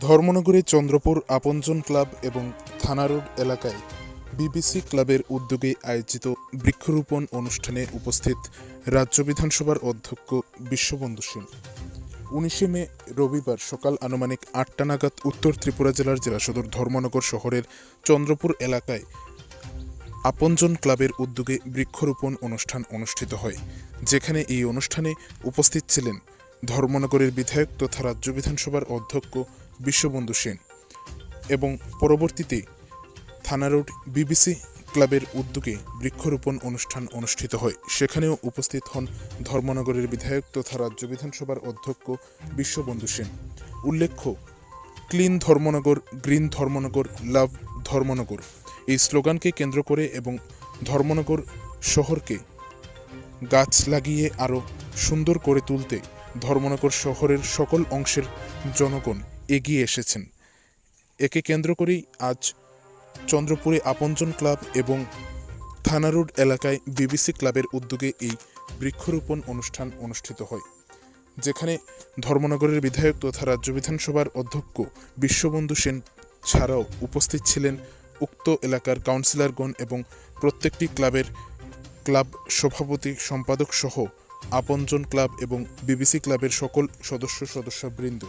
ধর্মনগরের চন্দ্রপুর আপনজন ক্লাব এবং থানা রোড এলাকায় বিবিসি ক্লাবের উদ্যোগে আয়োজিত বৃক্ষরোপণ অনুষ্ঠানে উপস্থিত রাজ্য বিধানসভার অধ্যক্ষ বিশ্ববন্ধু সেন। উনিশে মে, রবিবার সকাল আনুমানিক আটটা নাগাদ উত্তর ত্রিপুরা জেলার জেলা সদর ধর্মনগর শহরের চন্দ্রপুর এলাকায় আপনজন ক্লাবের উদ্যোগে বৃক্ষরোপণ অনুষ্ঠান অনুষ্ঠিত হয়, যেখানে এই অনুষ্ঠানে উপস্থিত ছিলেন ধর্মনগরের বিধায়ক তথা রাজ্য বিধানসভার অধ্যক্ষ বিশ্ববন্ধু সেন এবং পরবর্তীতে থানা রোড বিবিসি ক্লাবের উদ্যোগে বৃক্ষরোপণ অনুষ্ঠান অনুষ্ঠিত হয়। সেখানেও উপস্থিত হন ধর্মনগরের বিধায়ক তথা রাজ্য বিধানসভার অধ্যক্ষ বিশ্ববন্ধু সেন। উল্লেখ্য, clean Dharmanagar, green Dharmanagar, love Dharmanagar এই স্লোগানকে কেন্দ্র করে এবং ধর্মনগর শহরকে গাছ লাগিয়ে আরও সুন্দর করে তুলতে ধর্মনগর শহরের সকল অংশের জনগণ এগিয়ে এসেছেন। একে কেন্দ্র করেই আজ চন্দ্রপুরে আপনজন ক্লাব এবং থানা রোড এলাকায় বিবিসি ক্লাবের উদ্যোগে এই বৃক্ষরোপণ অনুষ্ঠান অনুষ্ঠিত হয়, যেখানে ধর্মনগরের বিধায়ক তথা রাজ্য বিধানসভার অধ্যক্ষ বিশ্ববন্ধু সেন ছাড়াও উপস্থিত ছিলেন উক্ত এলাকার কাউন্সিলরগণ এবং প্রত্যেকটি ক্লাবের ক্লাব সভাপতি সম্পাদক সহ আপনজন ক্লাব এবং বিবিসি ক্লাবের সকল সদস্য সদস্যবৃন্দ